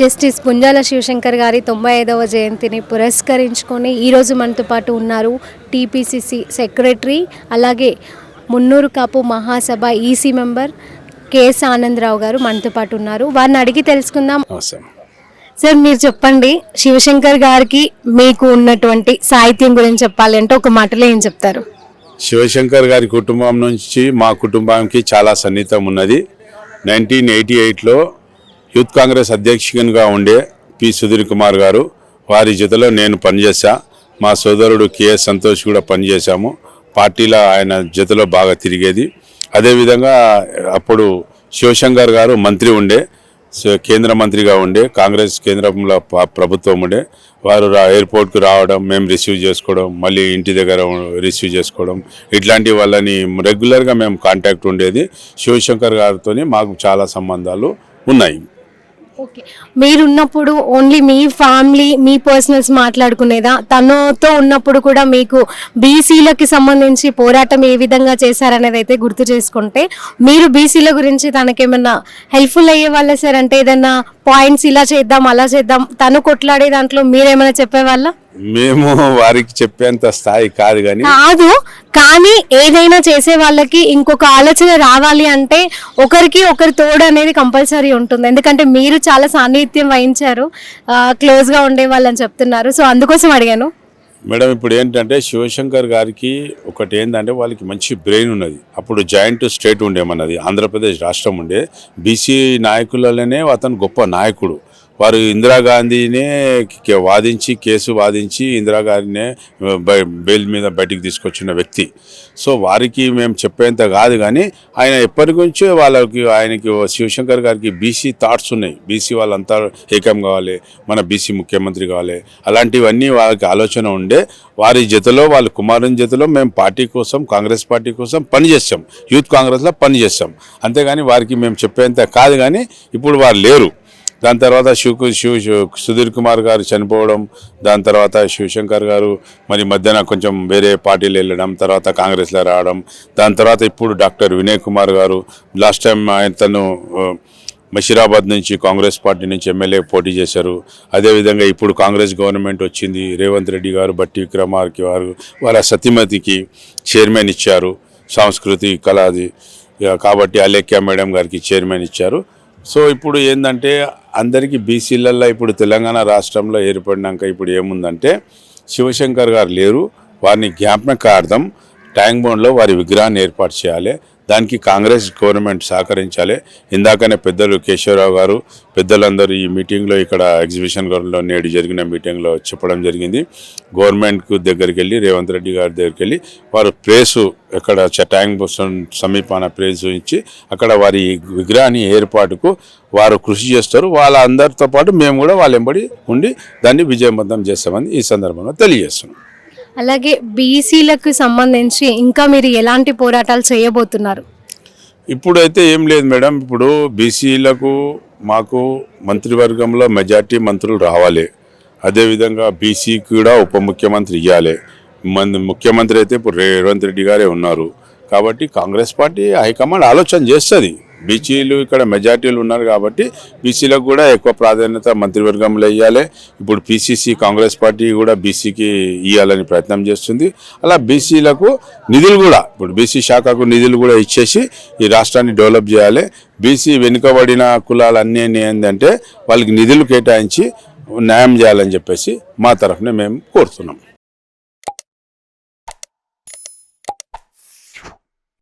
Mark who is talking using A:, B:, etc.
A: Justice Punjala Shivshankar గారి తొంభై ఐదవ జయంతిని పురస్కరించుకొని ఈరోజు మనతో పాటు ఉన్నారు టీపీసీసీ సెక్రటరీ అలాగే Munnuru Kapu Mahasabha EC member KS Anandrao గారు మనతో పాటు ఉన్నారు. వారిని అడిగి తెలుసుకుందాం. సార్ మీరు చెప్పండి శివశంకర్ గారికి మీకు ఉన్నటువంటి సాహిత్యం గురించి చెప్పాలి అంటే ఒక మాటలో ఏం చెప్తారు?
B: శివశంకర్ గారి కుటుంబం నుంచి మా కుటుంబానికి చాలా సన్నిహితం ఉన్నది. నైన్టీన్ ఎయిటీ ఎయిట్లో యూత్ కాంగ్రెస్ అధ్యక్షునిగా ఉండే పి సుధీర్ కుమార్ గారు వారి జతలో నేను పనిచేశా. మా సోదరుడు కెఎస్ సంతోష్ కూడా పనిచేశాము. పార్టీలో ఆయన జతలో బాగా తిరిగేది. అదేవిధంగా అప్పుడు శివశంకర్ గారు మంత్రి ఉండే కేంద్ర మంత్రిగా ఉండే కాంగ్రెస్ కేంద్రంలో ప్రభుత్వం ఉండే. వారు రా ఎయిర్పోర్ట్కి రావడం మేము రిసీవ్ చేసుకోవడం మళ్ళీ ఇంటి దగ్గర రిసీవ్ చేసుకోవడం ఇట్లాంటి వాళ్ళని రెగ్యులర్గా మేము కాంటాక్ట్ ఉండేది. శివశంకర్ గారితో మాకు చాలా సంబంధాలు ఉన్నాయి.
A: ఓకే. మీరున్నప్పుడు ఓన్లీ మీ ఫ్యామిలీ మీ పర్సనల్స్ మాట్లాడుకునేదా? తనతో ఉన్నప్పుడు కూడా మీకు బీసీలకి సంబంధించి పోరాటం ఏ విధంగా చేశారనేది అయితే గుర్తు చేసుకుంటే మీరు బీసీల గురించి తనకేమన్నా హెల్ప్ఫుల్ అయ్యే వాళ్ళ సార్ అంటే ఏదన్నా పాయింట్స్ ఇలా చేద్దాం అలా చేద్దాం తను కొట్లాడే దాంట్లో మీరేమైనా చెప్పేవాళ్ళ?
B: మేము వారికి చెప్పేంత స్థాయి కాదు కానీ
A: కాదు కానీ ఏదైనా చేసే వాళ్ళకి ఇంకొక ఆలోచన రావాలి అంటే ఒకరికి ఒకరి తోడు అనేది కంపల్సరీ ఉంటుంది. ఎందుకంటే మీరు చాలా సాన్నిహిత్యం వహించారు క్లోజ్గా ఉండే వాళ్ళని చెప్తున్నారు. సో అందుకోసం అడిగాను.
B: మేడం ఇప్పుడు ఏంటంటే శివశంకర్ గారికి ఒకటి ఏంటంటే వాళ్ళకి మంచి బ్రెయిన్ ఉన్నది. అప్పుడు జాయింట్ స్టేట్ ఉండే మనది ఆంధ్రప్రదేశ్ రాష్ట్రం ఉండే. బీసీ నాయకులలోనే అతను గొప్ప నాయకుడు. వారు ఇందిరాగాంధీనే వాదించి కేసు వాదించి ఇందిరాగాంధీనే బెయిల్ మీద బయటికి తీసుకొచ్చిన వ్యక్తి. సో వారికి మేము చెప్పేంత కాదు కానీ ఆయన ఎప్పటి నుంచో వాళ్ళకి ఆయనకి శివశంకర్ గారికి బీసీ థాట్స్ ఉన్నాయి. బీసీ వాళ్ళంతా ఏకం కావాలి మన బీసీ ముఖ్యమంత్రి కావాలి. అలాంటివన్నీ వాళ్ళకి ఆలోచన ఉండే వారి జతలో వాళ్ళ కుమారుని జతలో మేము పార్టీ కోసం కాంగ్రెస్ పార్టీ కోసం పనిచేస్తాం యూత్ కాంగ్రెస్లో పనిచేస్తాం అంతేగాని వారికి మేము చెప్పేంత కాదు కానీ ఇప్పుడు వారు లేరు. దాని తర్వాత శివ శివ సుధీర్ కుమార్ గారు చనిపోవడం దాని తర్వాత శివశంకర్ గారు మరి మధ్యన కొంచెం వేరే పార్టీలు వెళ్ళడం తర్వాత కాంగ్రెస్లో రావడం దాని తర్వాత ఇప్పుడు డాక్టర్ వినయ్ కుమార్ గారు లాస్ట్ టైం ఆయన తను బషీరాబాద్ మషీరాబాద్ నుంచి కాంగ్రెస్ పార్టీ నుంచి ఎమ్మెల్యే పోటీ చేశారు. అదేవిధంగా ఇప్పుడు కాంగ్రెస్ గవర్నమెంట్ వచ్చింది రేవంత్ రెడ్డి గారు బట్టి విక్రమార్కి వారు వాళ్ళ సతీమతికి చైర్మన్ ఇచ్చారు సంస్కృతి కళాది కాబట్టి అలేఖ్య మేడం గారికి చైర్మన్ ఇచ్చారు. సో ఇప్పుడు ఏంటంటే అందరికీ బీసీలల్లో ఇప్పుడు తెలంగాణ రాష్ట్రంలో ఏర్పడినాక ఇప్పుడు ఏముందంటే శివశంకర్ గారు లేరు వారిని జ్ఞాపకార్థం ట్యాంక్ బోన్లో వారి విగ్రహాన్ని ఏర్పాటు చేయాలి. దానికి కాంగ్రెస్ గవర్నమెంట్ సహకరించాలి. ఇందాకనే పెద్దలు కేశవరావు గారు పెద్దలందరూ ఈ మీటింగ్లో ఇక్కడ ఎగ్జిబిషన్ గ్రౌండ్లో నేడు జరిగిన మీటింగ్లో చెప్పడం జరిగింది. గవర్నమెంట్కు దగ్గరికి వెళ్ళి రేవంత్ రెడ్డి గారి దగ్గరికి వెళ్ళి వారు ప్లేసు ఇక్కడ చటాంగ్ సమీపాన ప్లేసు ఇచ్చి అక్కడ వారి విగ్రహాన్ని ఏర్పాటుకు వారు కృషి చేస్తారు. వాళ్ళ అందరితో పాటు మేము కూడా వాళ్ళ వెంబడి ఉండి దాన్ని విజయవంతం చేస్తామని ఈ సందర్భంగా తెలియజేస్తున్నాం.
A: అలాగే బీసీలకు సంబంధించి ఇంకా మీరు ఎలాంటి పోరాటాలు చేయబోతున్నారు?
B: ఇప్పుడైతే ఏం లేదు మేడం. ఇప్పుడు బీసీలకు మాకు మంత్రివర్గంలో మెజార్టీ మంత్రులు రావాలి. అదేవిధంగా బీసీ కూడా ఉప ముఖ్యమంత్రి ఇవ్వాలి మన ముఖ్యమంత్రి అయితే ఇప్పుడు రేవంత్ రెడ్డి గారే ఉన్నారు. కాబట్టి కాంగ్రెస్ పార్టీ హైకమాండ్ ఆలోచన చేస్తుంది. బీసీలు ఇక్కడ మెజార్టీలు ఉన్నారు కాబట్టి బీసీలకు కూడా ఎక్కువ ప్రాధాన్యత మంత్రివర్గంలో ఇవ్వాలి ఇప్పుడు పీసీసీ కాంగ్రెస్ పార్టీ కూడా బీసీకి ఇవ్వాలని ప్రయత్నం చేస్తుంది. అలా బీసీలకు నిధులు కూడా ఇప్పుడు బీసీ శాఖకు నిధులు కూడా ఇచ్చేసి ఈ రాష్ట్రాన్ని డెవలప్ చేయాలి. బీసీ వెనుకబడిన కులాలన్నీ ఏంటంటే వాళ్ళకి నిధులు కేటాయించి న్యాయం చేయాలని చెప్పేసి మా తరఫున మేము కోరుతున్నాం.